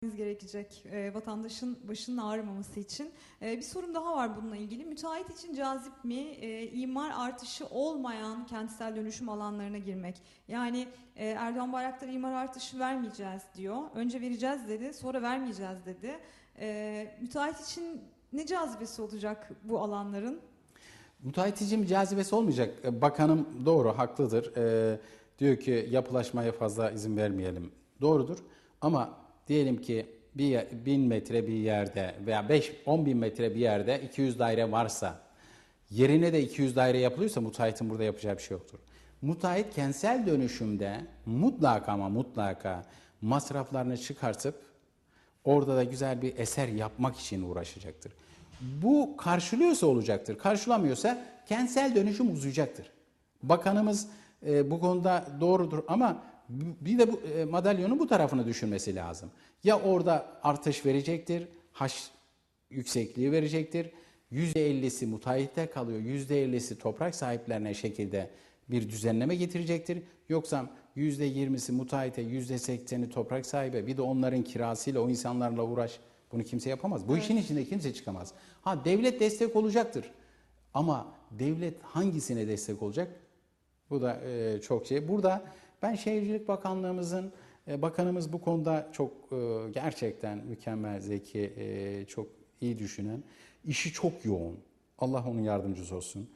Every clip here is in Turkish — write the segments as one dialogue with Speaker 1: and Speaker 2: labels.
Speaker 1: gerekecek e, vatandaşın başının ağrımaması için. E, bir sorum daha var bununla ilgili. Müteahhit için cazip mi e, imar artışı olmayan kentsel dönüşüm alanlarına girmek? Yani e, Erdoğan Bayraktar imar artışı vermeyeceğiz diyor. Önce vereceğiz dedi, sonra vermeyeceğiz dedi. E, müteahhit için ne cazibesi olacak bu alanların?
Speaker 2: Müteahhiticim cazibesi olmayacak. E, Bakanım doğru, haklıdır. Ee, diyor ki yapılaşmaya fazla izin vermeyelim. Doğrudur. Ama diyelim ki bir bin metre bir yerde veya 5 10 bin metre bir yerde 200 daire varsa yerine de 200 daire yapılıyorsa müteahhitin burada yapacağı bir şey yoktur. Müteahhit kentsel dönüşümde mutlaka ama mutlaka masraflarını çıkartıp orada da güzel bir eser yapmak için uğraşacaktır. Bu karşılıyorsa olacaktır. Karşılamıyorsa kentsel dönüşüm uzayacaktır. Bakanımız e, bu konuda doğrudur ama bir de bu e, madalyonun bu tarafını düşünmesi lazım. Ya orada artış verecektir, haş yüksekliği verecektir. %50'si müteahhite kalıyor, %50'si toprak sahiplerine şekilde bir düzenleme getirecektir. Yoksa %20'si müteahhite, %80'i toprak sahibi, bir de onların kirasıyla o insanlarla uğraş. Bunu kimse yapamaz. Bu işin içinde kimse çıkamaz. Ha devlet destek olacaktır. Ama devlet hangisine destek olacak? Bu da e, çok şey. Burada ben Şehircilik Bakanlığımızın e, bakanımız bu konuda çok e, gerçekten mükemmel, zeki, e, çok iyi düşünen, işi çok yoğun. Allah onun yardımcısı olsun.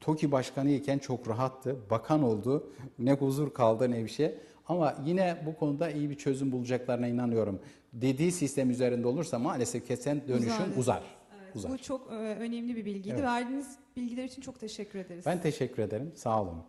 Speaker 2: TOKİ başkanı iken çok rahattı. Bakan oldu. Ne huzur kaldı ne bir şey. Ama yine bu konuda iyi bir çözüm bulacaklarına inanıyorum. Dediği sistem üzerinde olursa maalesef kesen dönüşüm
Speaker 1: Uzar.
Speaker 2: uzar.
Speaker 1: Evet,
Speaker 2: uzar.
Speaker 1: Bu çok önemli bir bilgiydi.
Speaker 2: Evet.
Speaker 1: Verdiğiniz bilgiler için çok teşekkür ederiz.
Speaker 2: Ben teşekkür ederim. Sağ olun.